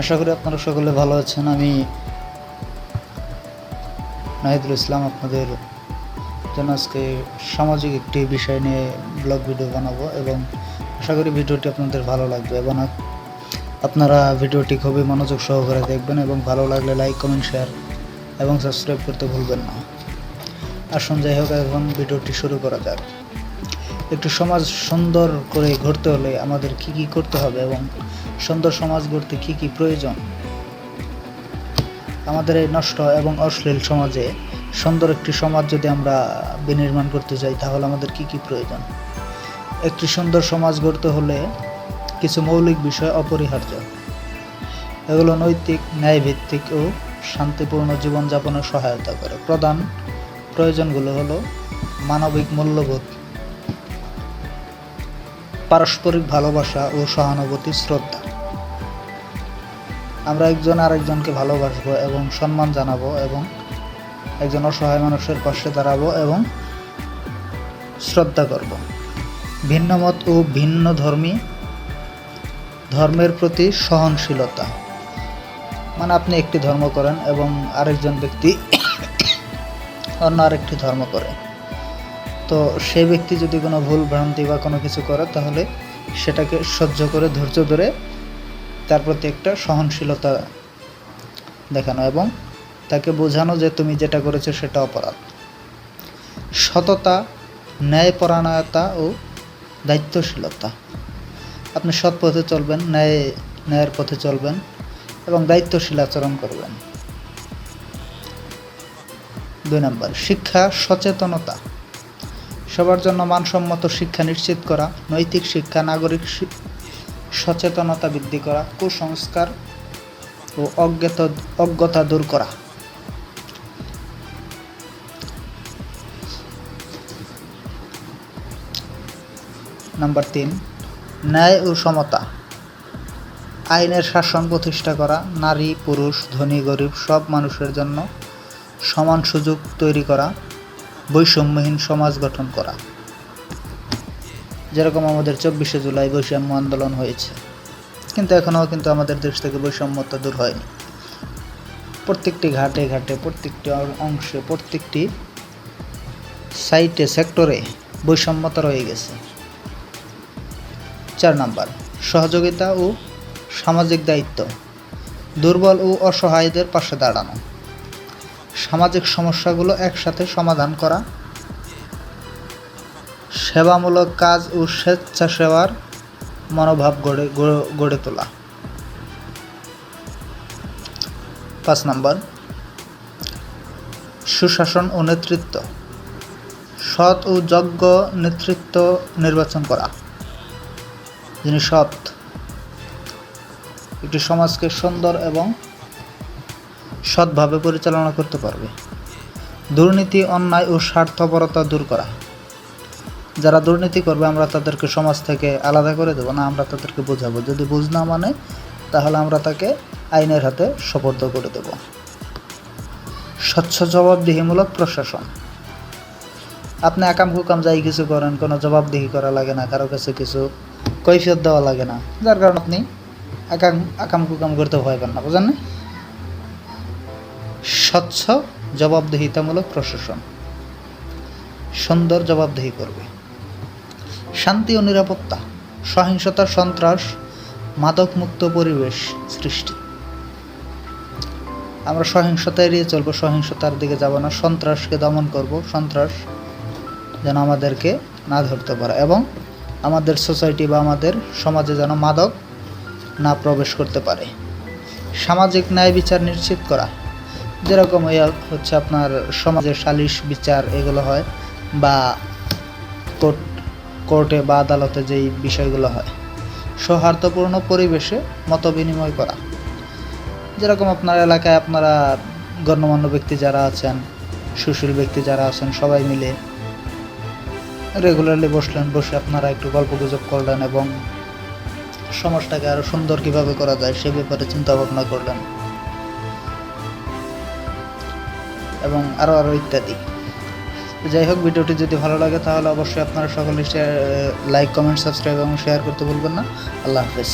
আশা করি আপনারা সকলে ভালো আছেন। আমি নাহিদুল ইসলাম আপনাদের জন্য আজকে সামাজিক একটি বিষয় নিয়ে ব্লগ ভিডিও বানাবো এবং আশা করি ভিডিওটি আপনাদের ভালো লাগবে এবং আপনারা ভিডিওটি খুবই মনোযোগ সহকারে দেখবেন এবং ভালো লাগলে লাইক কমেন্ট শেয়ার এবং সাবস্ক্রাইব করতে ভুলবেন না। আসুন যাই হোক, এখন ভিডিওটি শুরু করা যাক। একটু সমাজ সুন্দর করে ঘুরতে হলে আমাদের কি কি করতে হবে এবং সুন্দর সমাজ গড়তে কি কি প্রয়োজন? আমাদের এই নষ্ট এবং অশ্লীল সমাজে সুন্দর একটি সমাজ যদি আমরা বিনির্মাণ করতে চাই, তাহলে আমাদের কি কি প্রয়োজন? একটি সুন্দর সমাজ গড়তে হলে কিছু মৌলিক বিষয় অপরিহার্য। এগুলো নৈতিক, ন্যায়ভিত্তিক ও শান্তিপূর্ণ জীবনযাপনে সহায়তা করে। প্রধান প্রয়োজনগুলো হলো মানবিক মূল্যবোধ, পারস্পরিক ভালোবাসা ও সহানুভূতি, শ্রদ্ধা। আমরা একজন আরেকজনকে ভালোবাসবো এবং সম্মান জানাব এবং একজন অসহায় মানুষের পাশে দাঁড়াবো এবং শ্রদ্ধা করব। ভিন্ন মত ও ভিন্ন ধর্মী ধর্মের প্রতি সহনশীলতা। মানে আপনি একটি ধর্ম করেন এবং আরেকজন ব্যক্তি অন্য আরেকটি ধর্ম করে। তো সেই ব্যক্তি যদি কোনো ভুল ভ্রান্তি বা কোনো কিছু করে, তাহলে সেটাকে সহ্য করে, ধৈর্য ধরে তার প্রতি একটা সহনশীলতা দেখানো এবং তাকে বোঝানো যে তুমি যেটা করেছ সেটা অপরাধ। সততা, ন্যায়পরায়ণতা ও দায়িত্বশীলতা। আপনি সৎ পথে চলবেন, ন্যায়, ন্যায়ের পথে চলবেন এবং দায়িত্বশীল আচরণ করবেন। দুই নম্বর, শিক্ষা সচেতনতা। সবার জন্য মানসম্মত শিক্ষা নিশ্চিত করা, নৈতিক শিক্ষা, নাগরিক সচেতনতা বৃদ্ধি করা, কুসংস্কার ও অজ্ঞাত, অজ্ঞতা দূর করা। নাম্বার তিন, ন্যায় ও সমতা। আইনের শাসন প্রতিষ্ঠা করা, নারী, পুরুষ, ধনী, গরিব সব মানুষের জন্য সমান সুযোগ তৈরি করা, বৈষম্যহীন সমাজ গঠন করা। যেরকম আমাদের চব্বিশে জুলাই বৈষম্য আন্দোলন হয়েছে। কিন্তু এখনও কিন্তু আমাদের দেশ থেকে বৈষম্যতা দূর হয়নি। প্রত্যেকটি ঘাটে ঘাটে, প্রত্যেকটি অংশে, প্রত্যেকটি সাইটে, সেক্টরে বৈষম্যতা রয়ে গেছে। চার নাম্বার, সহযোগিতা ও সামাজিক দায়িত্ব। দুর্বল ও অসহায়দের পাশে দাঁড়ানো। সামাজিক সমস্যাগুলো একসাথে সমাধান করা সেবামূলক কাজ ও স্বেচ্ছাসেবার মনোভাব গড়ে, গড়ে- তোলা। পাঁচ নম্বর, সুশাসন ও নেতৃত্ব। সৎ ও যোগ্য নেতৃত্ব নির্বাচন করা। যিনি সৎ, একটি সমাজকে সুন্দর এবং সৎভাবে পরিচালনা করতে পারবে। দুর্নীতি, অন্যায় ও স্বার্থপরতা দূর করা। যারা দুর্নীতি করবে, আমরা তাদেরকে সমাজ থেকে আলাদা করে দেবো। না, আমরা তাদেরকে বোঝাবো। যদি বুঝ না মানে তাহলে আমরা তাকে আইনের হাতে সোপর্দ করে দেব। স্বচ্ছ, জবাবদিহিমূলক প্রশাসন। আপনি আকাম কুকাম যাই কিছু করেন, কোনো জবাবদিহি করা লাগে না, কারও কাছে কিছু কৈফিয়ত দেওয়া লাগে না। যার কারণে আপনি আকাম আকাম কুকাম করতে ভয় পান না, বুঝেন না? স্বচ্ছ, জবাবদিহিতামূলক প্রশাসন। সুন্দর জবাবদিহি করবে। শান্তি ও নিরাপত্তা, সহিংসতা, সন্ত্রাস, মাদকমুক্ত পরিবেশ সৃষ্টি। আমরা সহিংসতা এড়িয়ে চলবো, সহিংসতার দিকে যাব না, সন্ত্রাসকে দমন করব, সন্ত্রাস যেন আমাদেরকে না ধরতে পারে এবং আমাদের সোসাইটি বা আমাদের সমাজে যেন মাদক না প্রবেশ করতে পারে। সামাজিক ন্যায় বিচার নিশ্চিত করা, যেরকম হচ্ছে আপনার সমাজের সালিশ বিচার এগুলো হয় বা কোর্ট কোর্টে বা আদালতে যেই বিষয়গুলো হয়, সৌহার্দ্যপূর্ণ পরিবেশে মত বিনিময় করা। যেরকম আপনার এলাকায় আপনারা গণ্যমান্য ব্যক্তি যারা আছেন, সুশীল ব্যক্তি যারা আছেন, সবাই মিলে রেগুলারলি বসলেন, বসে আপনারা একটু গল্প গুজব করলেন এবং সমাজটাকে আরও সুন্দর কীভাবে করা যায় সে ব্যাপারে চিন্তা ভাবনা করলেন। এবং আরও আরও ইত্যাদি। যাই হোক, ভিডিওটি যদি ভালো লাগে তাহলে অবশ্যই আপনারা সকলে শেয়ার লাইক কমেন্ট সাবস্ক্রাইব এবং শেয়ার করতে ভুলবেন না। আল্লাহ হাফেজ।